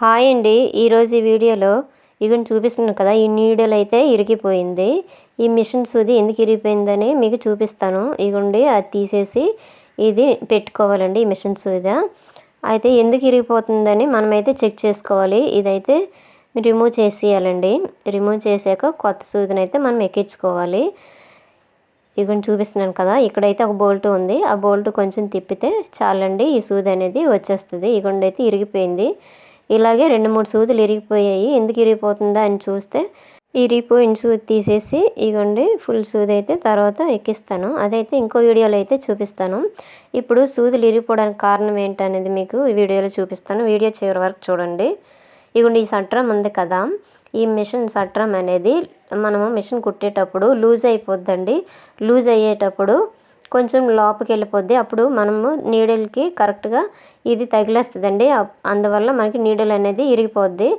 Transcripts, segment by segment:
Hi అండి. ఈరోజు ఈ వీడియోలో ఇగుని చూపిస్తున్నాను కదా. ఈ నీడలు అయితే ఇరిగిపోయింది. ఈ మిషన్ సూది ఎందుకు ఇరిగిపోయిందని మీకు చూపిస్తాను. ఇగుండి అది తీసేసి ఇది పెట్టుకోవాలండి ఈ మిషన్ సూది. అయితే ఎందుకు ఇరిగిపోతుందని మనమైతే చెక్ చేసుకోవాలి. ఇదైతే రిమూవ్ చేసేయాలండి. రిమూవ్ చేసాక కొత్త సూదిని అయితే మనం ఎక్కించుకోవాలి. ఇగుని చూపిస్తున్నాను కదా. ఇక్కడైతే ఒక బోల్ట్ ఉంది. ఆ బోల్ట్ కొంచెం తిప్పితే చాలండి ఈ సూది అనేది వచ్చేస్తుంది. ఇగుండైతే అయితే ఇరిగిపోయింది. ఇలాగే రెండు మూడు సూదులు ఇరిగిపోయాయి. ఎందుకు ఇరిగిపోతుందా అని చూస్తే ఇరిగిపోయిన సూది తీసేసి ఇగోండి ఫుల్ సూది అయితే తర్వాత ఎక్కిస్తాను. అదైతే ఇంకో వీడియోలో అయితే చూపిస్తాను. ఇప్పుడు సూదులు ఇరిగిపోవడానికి కారణం ఏంటనేది మీకు ఈ వీడియోలో చూపిస్తాను. వీడియో చివరి వరకు చూడండి. ఇగోండి ఈ సట్రం ఉంది కదా. ఈ మిషన్ సట్రం అనేది మనము మిషన్ కుట్టేటప్పుడు లూజ్ అయిపోద్దండి. లూజ్ అయ్యేటప్పుడు కొంచెం లోపలికి వెళ్ళిపోద్ది అప్పుడు మనము నీడిల్కి కరెక్ట్గా ఇది తగిలేస్తుందండి. అందువల్ల మనకి నీడిల్ అనేది ఇరిగిపోద్ది.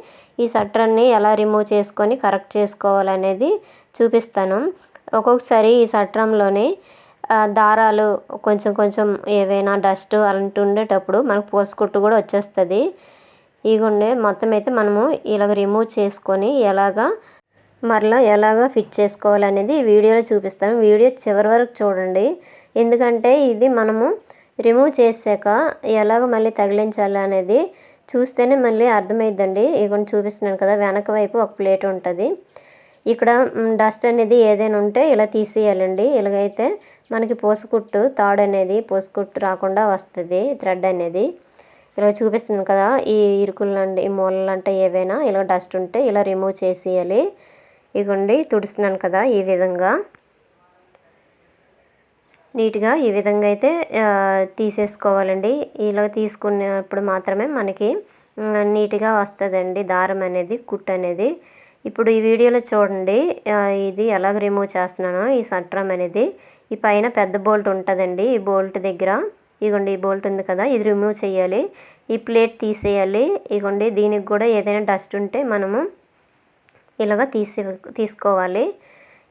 ఈ సట్రాన్ని ఎలా రిమూవ్ చేసుకొని కరెక్ట్ చేసుకోవాలనేది చూపిస్తాను. ఒక్కొక్కసారి ఈ సట్రంలోని దారాలు కొంచెం కొంచెం ఏవైనా డస్ట్ అలాంటి ఉండేటప్పుడు మనకు పోసుకుట్టు కూడా వచ్చేస్తుంది. ఇగుండే మొత్తం అయితే మనము ఇలాగ రిమూవ్ చేసుకొని ఎలాగా మరలా ఎలాగ ఫిట్ చేసుకోవాలనేది వీడియోలో చూపిస్తాను. వీడియో చివరి వరకు చూడండి. ఎందుకంటే ఇది మనము రిమూవ్ చేసాక ఎలాగ మళ్ళీ తగిలించాలి అనేది చూస్తేనే మళ్ళీ అర్థమైద్దండి. ఇగోండి చూపిస్తున్నాను కదా వెనక వైపు ఒక ప్లేట్ ఉంటుంది. ఇక్కడ డస్ట్ అనేది ఏదైనా ఉంటే ఇలా తీసేయాలండి. ఇలాగైతే మనకి పోసుకుట్టు తాడు అనేది పోసుకుట్టు రాకుండా వస్తుంది థ్రెడ్ అనేది. ఇలా చూపిస్తున్నాను కదా ఈ ఇరుకులంటే ఈ మూలలంటే ఏవైనా ఇలా డస్ట్ ఉంటే ఇలా రిమూవ్ చేసేయాలి. ఇగోండి తుడుస్తున్నాను కదా ఈ విధంగా. నీట్గా ఈ విధంగా అయితే తీసేసుకోవాలండి. ఇలా తీసుకున్నప్పుడు మాత్రమే మనకి నీట్గా వస్తుందండి దారం అనేది కుట్ అనేది. ఇప్పుడు ఈ వీడియోలో చూడండి ఇది ఎలాగ రిమూవ్ చేస్తున్నానో ఈ సట్రం అనేది. ఈ పైన పెద్ద బోల్ట్ ఉంటుందండి ఈ బోల్ట్ దగ్గర. ఇగోండి ఈ బోల్ట్ ఉంది కదా ఇది రిమూవ్ చేయాలి. ఈ ప్లేట్ తీసేయాలి. ఇగోండి దీనికి కూడా ఏదైనా డస్ట్ ఉంటే మనము ఇలాగ తీసి తీసుకోవాలి.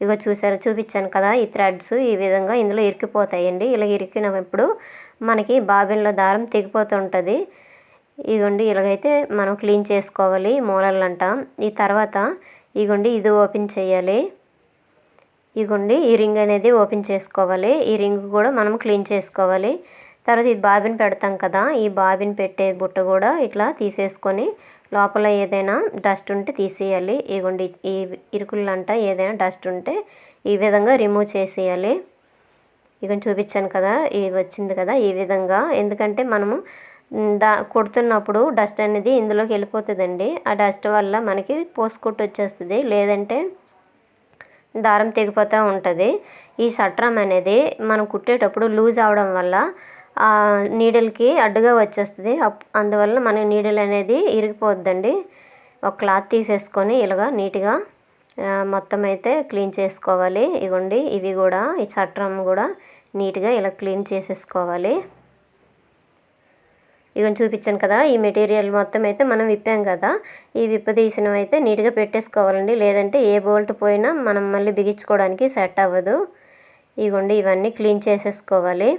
ఇగో చూసారు చూపించాను కదా ఈ థ్రెడ్స్. ఈ విధంగా ఇందులో ఇరికిపోతాయండి. ఇలా ఇరికినప్పుడు మనకి బాబిన్లో దారం తెగిపోతూ ఉంటుంది. ఇగోండి ఇలాగైతే మనం క్లీన్ చేసుకోవాలి మూలలు అంటాం ఈ తర్వాత ఇగోండి ఇది ఓపెన్ చేయాలి. ఇగోండి ఈ రింగ్ అనేది ఓపెన్ చేసుకోవాలి. ఈ రింగ్ కూడా మనం క్లీన్ చేసుకోవాలి. తర్వాత ఇది బాబిన్ పెడతాం కదా ఈ బాబిన్ పెట్టే బుట్ట కూడా ఇట్లా తీసేసుకొని లోపల ఏదైనా డస్ట్ ఉంటే తీసేయాలి. ఇగోండి ఈ ఇరుకులంట ఏదైనా డస్ట్ ఉంటే ఈ విధంగా రిమూవ్ చేసేయాలి. ఇక చూపించాను కదా ఇది వచ్చింది కదా ఈ విధంగా. ఎందుకంటే మనము దా కొడుతున్నప్పుడు డస్ట్ అనేది ఇందులోకి వెళ్ళిపోతుందండి. ఆ డస్ట్ వల్ల మనకి పోసుకొట్టు వచ్చేస్తుంది. లేదంటే దారం తెగిపోతూ ఉంటుంది. ఈ సట్రం అనేది మనం కుట్టేటప్పుడు లూజ్ అవడం వల్ల నీడిల్కి అడ్డుగా వచ్చేస్తుంది. అందువల్ల మన నీడిల్ అనేది ఇరిగిపోద్దండి. ఒక క్లాత్ తీసేసుకొని ఇలాగా నీట్గా మొత్తం అయితే క్లీన్ చేసుకోవాలి. ఇవ్వండి ఇవి కూడా ఈ చట్రం కూడా నీట్గా ఇలా క్లీన్ చేసేసుకోవాలి. ఇవన్నీ చూపించాను కదా ఈ మెటీరియల్ మొత్తం అయితే మనం విప్పాం కదా ఈ విప్పదీసినవి అయితే నీట్గా పెట్టేసుకోవాలండి. లేదంటే ఏ బోల్ట్ పోయినా మనం మళ్ళీ బిగించుకోవడానికి సెట్ అవ్వదు. ఇగోండి ఇవన్నీ క్లీన్ చేసేసుకోవాలి.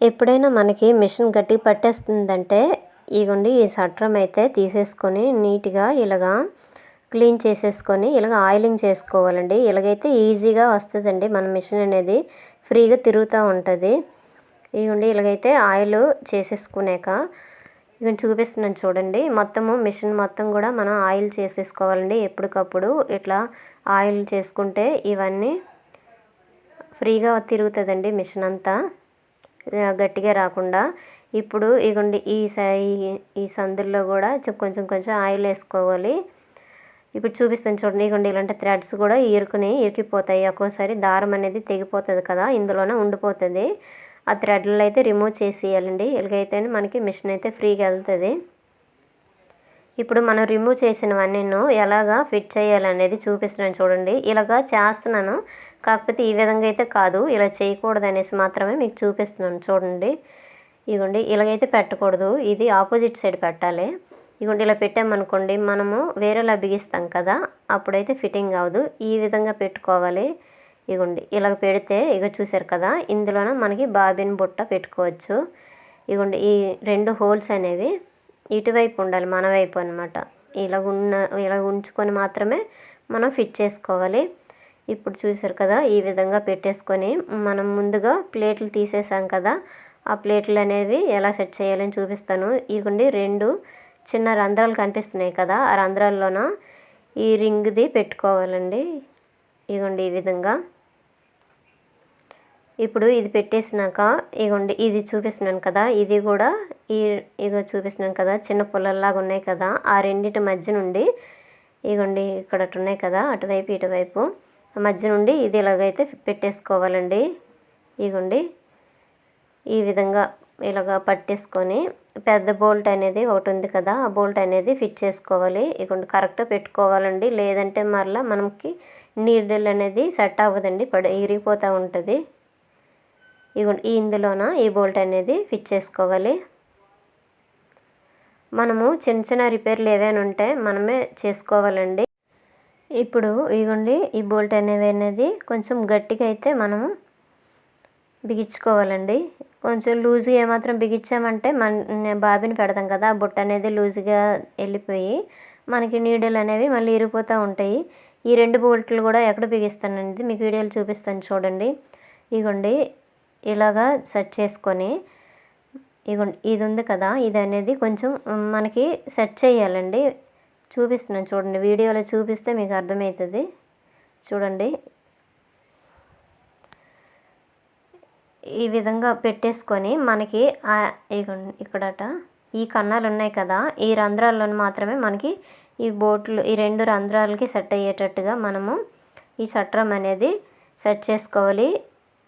ఎప్పుడైనా మనకి మిషన్ గట్టి పట్టేస్తుందంటే ఇగోండి ఈ సట్రం అయితే తీసేసుకొని నీట్గా ఇలాగా క్లీన్ చేసేసుకొని ఇలాగ ఆయిలింగ్ చేసుకోవాలండి. ఇలాగైతే ఈజీగా వస్తుందండి. మన మిషన్ అనేది ఫ్రీగా తిరుగుతూ ఉంటుంది. ఇగోండి ఇలాగైతే ఆయిల్ చేసేసుకునేక ఇక్కడ చూపిస్తున్నాను చూడండి. మొత్తము మిషన్ మొత్తం కూడా మనం ఆయిల్ చేసేసుకోవాలండి. ఎప్పటికప్పుడు ఇట్లా ఆయిల్ చేసుకుంటే ఇవన్నీ ఫ్రీగా తిరుగుతుందండి మిషన్ అంతా. గట్టిగా రాకుండా ఇప్పుడు ఇగోండి ఈ ఈ సందుల్లో కూడా కొంచెం కొంచెం ఆయిల్ వేసుకోవాలి. ఇప్పుడు చూపిస్తాను చూడండి ఇగోండి ఇలాంటి థ్రెడ్స్ కూడా ఇరుకుని ఇరికిపోతాయి. ఒక్కోసారి దారం అనేది తెగిపోతుంది కదా ఇందులోనే ఉండిపోతుంది. ఆ థ్రెడ్లు అయితే రిమూవ్ చేసేయాలండి. ఇలాగైతే మనకి మిషన్ అయితే ఫ్రీగా వెళ్తుంది. ఇప్పుడు మనం రిమూవ్ చేసినవన్నీ ఎలాగా ఫిట్ చేయాలనేది చూపిస్తున్నాను చూడండి. ఇలాగా చేస్తున్నాను. కాకపోతే ఈ విధంగా అయితే కాదు. ఇలా చేయకూడదు అనేసి మాత్రమే మీకు చూపిస్తున్నాను. చూడండి. ఇగోండి ఇలాగైతే పెట్టకూడదు. ఇది ఆపోజిట్ సైడ్ పెట్టాలి. ఇగోండి ఇలా పెట్టామనుకోండి మనము వేరేలా బిగిస్తాం కదా. అప్పుడైతే ఫిట్టింగ్ అవ్వదు ఈ విధంగా పెట్టుకోవాలి. ఇగోండి ఇలా పెడితే ఇక చూసారు కదా ఇందులోన మనకి బాబిన్ బుట్ట పెట్టుకోవచ్చు. ఇగోండి ఈ రెండు హోల్స్ అనేవి ఇటువైపు ఉండాలి మన వైపు అనమాట ఇలా ఉన్న ఇలా ఉంచుకొని మాత్రమే మనం ఫిట్ చేసుకోవాలి. ఇప్పుడు చూసారు కదా ఈ విధంగా పెట్టేసుకొని మనం ముందుగా ప్లేట్లు తీసేసాం కదా ఆ ప్లేట్లు అనేవి ఎలా సెట్ చేయాలని చూపిస్తాను. ఇవ్వండి రెండు చిన్న రంధ్రాలు కనిపిస్తున్నాయి కదా ఆ రంధ్రాల్లోన ఈ రింగ్ది పెట్టుకోవాలండి. ఇగోండి ఈ విధంగా. ఇప్పుడు ఇది పెట్టేసినాక ఇగోండి ఇది చూపిస్తున్నాను కదా ఇది కూడా ఈ ఇగో చూపిస్తున్నాను కదా చిన్న పుల్లల్లాగా ఉన్నాయి కదా ఆ రెండింటి మధ్య నుండి ఇగోండి ఇక్కడ ఉన్నాయి కదా అటువైపు ఇటువైపు. మధ్య నుండి ఇది ఇలాగైతే పెట్టేసుకోవాలండి ఇగోండి. ఈ విధంగా ఇలాగ పట్టేసుకొని పెద్ద బోల్ట్ అనేది ఒకటి ఉంది కదా ఆ బోల్ట్ అనేది ఫిట్ చేసుకోవాలి. ఇగోండి కరెక్ట్గా పెట్టుకోవాలండి. లేదంటే మరలా మనకి నీడిల్ అనేది సెట్ అవ్వదండి పడి ఇరిగిపోతూ ఉంటుంది. ఇగోండి ఇందులోన ఈ బోల్ట్ అనేది ఫిట్ చేసుకోవాలి. మనము చిన్న చిన్న రిపేర్లు ఏవైనా ఉంటే మనమే చేసుకోవాలండి. ఇప్పుడు ఇగోండి ఈ బోల్ట్ అనేవి అనేది కొంచెం గట్టిగా అయితే మనము బిగించుకోవాలండి. కొంచెం లూజ్గా ఏమాత్రం బిగించామంటే మన బాబిని పెడతాం కదా ఆ బుట్ట అనేది లూజ్గా వెళ్ళిపోయి మనకి నీడలు అనేవి మళ్ళీ ఇరిగిపోతూ ఉంటాయి. ఈ రెండు బోల్ట్లు కూడా ఎక్కడ బిగిస్తానండి మీకు వీడియోలు చూపిస్తాను చూడండి. ఇగోండి ఇలాగా సెట్ చేసుకొని ఇగోండి ఇది ఉంది కదా ఇది అనేది కొంచెం మనకి సెట్ చేయాలండి. చూపిస్తున్నాను చూడండి. వీడియోలో చూపిస్తే మీకు అర్థమవుతుంది. చూడండి. ఈ విధంగా పెట్టేసుకొని మనకి ఇక్కడట. ఈ కన్నాలు ఉన్నాయి కదా ఈ రంధ్రాల్లో మాత్రమే మనకి ఈ బోట్లు ఈ రెండు రంధ్రాలకి సెట్ అయ్యేటట్టుగా మనము ఈ సట్రం అనేది సెట్ చేసుకోవాలి.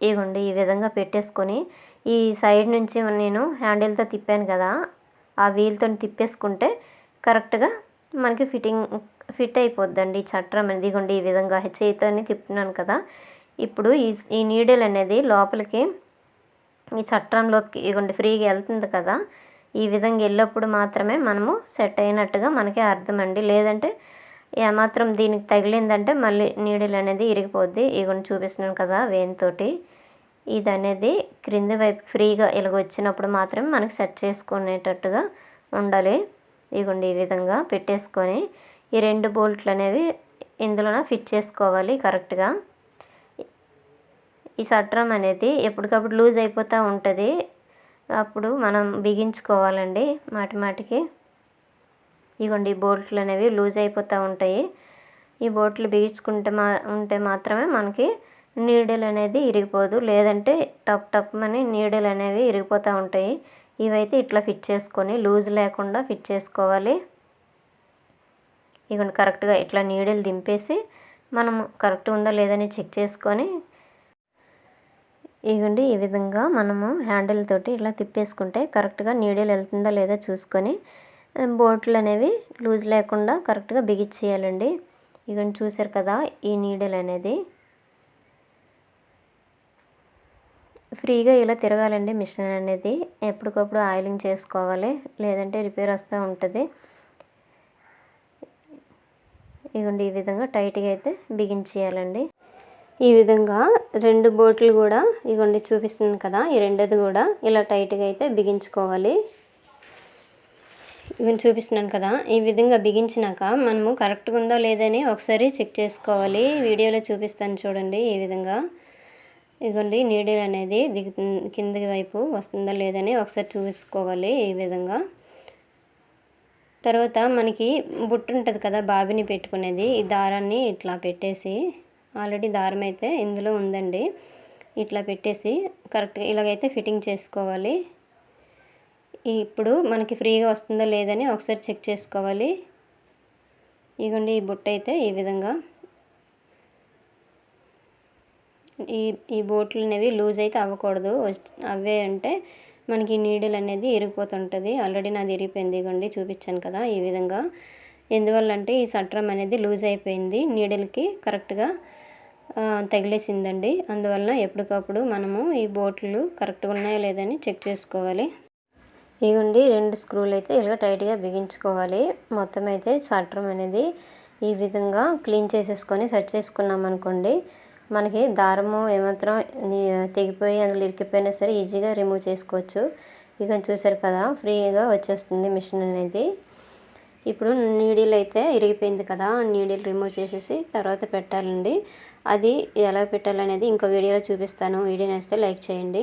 ఇగోండి ఈ విధంగా పెట్టేసుకొని ఈ సైడ్ నుంచి నేను హ్యాండిల్తో తిప్పాను కదా ఆ వీల్తో తిప్పేసుకుంటే కరెక్ట్గా మనకి ఫిట్టింగ్ ఫిట్ అయిపోద్దండి. ఈ చట్రం అనేది. ఈ విధంగా చేతితోని తిప్పుతున్నాను కదా. ఇప్పుడు ఈ ఈ నీడిల్ అనేది లోపలికి ఈ చట్రంలోకి ఇగోండి ఫ్రీగా వెళ్తుంది కదా. ఈ విధంగా వెళ్ళినప్పుడు మాత్రమే మనము సెట్ అయినట్టుగా మనకి అర్థం అండి లేదంటే ఏమాత్రం దీనికి తగిలిందంటే మళ్ళీ నీడిల్ అనేది ఇరిగిపోద్ది. ఇగోండి చూపిస్తున్నాను కదా వేనితోటి ఇది అనేది క్రింది వైపు ఫ్రీగా ఇలాగ వచ్చినప్పుడు మాత్రమే మనకి సెట్ చేసుకునేటట్టుగా ఉండాలి. ఇదిగోండి ఈ విధంగా పెట్టేసుకొని ఈ రెండు బోల్ట్లు అనేవి ఇందులోన ఫిట్ చేసుకోవాలి కరెక్ట్గా. ఈ సట్రం అనేది ఎప్పటికప్పుడు లూజ్ అయిపోతూ ఉంటుంది. అప్పుడు మనం బిగించుకోవాలండి మాటి మాటికి. ఇగోండి ఈ బోల్ట్లు అనేవి లూజ్ అయిపోతూ ఉంటాయి. ఈ బోట్లు బిగించుకుంటే మా ఉంటే మాత్రమే మనకి నీడలు అనేది ఇరిగిపోదు. లేదంటే టప్ టప్ అని నీడలు అనేవి ఇరిగిపోతూ ఉంటాయి. ఇవైతే ఇట్లా ఫిట్ చేసుకొని లూజ్ లేకుండా ఫిట్ చేసుకోవాలి. ఇగోండి కరెక్ట్గా ఇట్లా నీడిల్ దింపేసి మనము కరెక్ట్ ఉందా లేదని చెక్ చేసుకొని ఇగండి ఈ విధంగా మనము హ్యాండిల్ తోటి ఇలా తిప్పేసుకుంటే కరెక్ట్గా నీడిల్ వెళ్తుందా లేదా చూసుకొని బోట్లు అనేవి లూజ్ లేకుండా కరెక్ట్గా బిగించేయాలండి ఇగండి చూసారు కదా ఈ నీడిల్ అనేది. ఫ్రీగా ఇలా తిరగాలండి మిషన్ అనేది. ఎప్పటికప్పుడు ఆయిలింగ్ చేసుకోవాలి. లేదంటే రిపేర్ వస్తూ ఉంటుంది. ఇగోండి ఈ విధంగా టైట్గా అయితే బిగించేయాలండి ఈ విధంగా రెండు బోట్లు కూడా ఇగోండి చూపిస్తున్నాను కదా ఈ రెండోది కూడా ఇలా టైట్గా అయితే బిగించుకోవాలి. ఇవన్నీ చూపిస్తున్నాను కదా ఈ విధంగా బిగించినాక మనము కరెక్ట్గా ఉందో లేదని ఒకసారి చెక్ చేసుకోవాలి. వీడియోలో చూపిస్తాను చూడండి ఈ విధంగా. ఇదిగోండి నీడిల్ అనేది దిగు కిందకి వైపు వస్తుందా లేదని ఒకసారి చూసుకోవాలి ఈ విధంగా. తర్వాత మనకి బుట్ట ఉంటుంది కదా బాబిని పెట్టుకునేది. ఈ దారాన్ని ఇట్లా పెట్టేసి ఆల్రెడీ దారం అయితే ఇందులో ఉందండి. ఇట్లా పెట్టేసి కరెక్ట్గా ఇలాగైతే ఫిట్టింగ్ చేసుకోవాలి. ఇప్పుడు మనకి ఫ్రీగా వస్తుందో లేదని ఒకసారి చెక్ చేసుకోవాలి. ఇగోండి ఈ బుట్ట అయితే ఈ విధంగా ఈ ఈ బోట్లు అనేవి లూజ్ అయితే అవ్వకూడదు. అవే అంటే మనకి నీడిల్ అనేది ఇరిగిపోతుంటుంది. ఆల్రెడీ నాది ఇరిగిపోయింది. ఇగోండి చూపించాను కదా ఈ విధంగా. ఎందువల్ల అంటే ఈ సట్రం అనేది లూజ్ అయిపోయింది. నీడిల్కి కరెక్ట్గా తగిలేసిందండి. అందువలన ఎప్పటికప్పుడు మనము ఈ బోట్లు కరెక్ట్గా ఉన్నాయో లేదని చెక్ చేసుకోవాలి. ఇవ్వండి రెండు స్క్రూలు అయితే ఇలాగ టైట్గా బిగించుకోవాలి. మొత్తం అయితే సట్రం అనేది ఈ విధంగా క్లీన్ చేసేసుకొని సెట్ చేసుకున్నాం అనుకోండి మనకి దారము ఏమాత్రం తెగిపోయి అందులో ఇరికిపోయినా సరే ఈజీగా రిమూవ్ చేసుకోవచ్చు. ఇక చూసారు కదా ఫ్రీగా వచ్చేస్తుంది మిషన్ అనేది. ఇప్పుడు నీడిల్ అయితే ఇరిగిపోయింది కదా నీడిల్ రిమూవ్ చేసేసి తర్వాత పెట్టాలండి. అది ఎలా పెట్టాలనేది ఇంకో వీడియోలో చూపిస్తాను. వీడియో నేస్తే లైక్ చేయండి.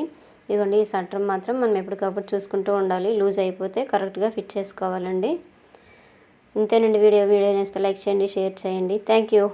ఇదిగోండి ఈ సట్టర్ మాత్రం మనం ఎప్పటికప్పుడు చూసుకుంటూ ఉండాలి. లూజ్ అయిపోతే కరెక్ట్గా ఫిట్ చేసుకోవాలండి. ఇంతేనండి వీడియో. వీడియో నేస్తే లైక్ చేయండి షేర్ చేయండి. Thank you.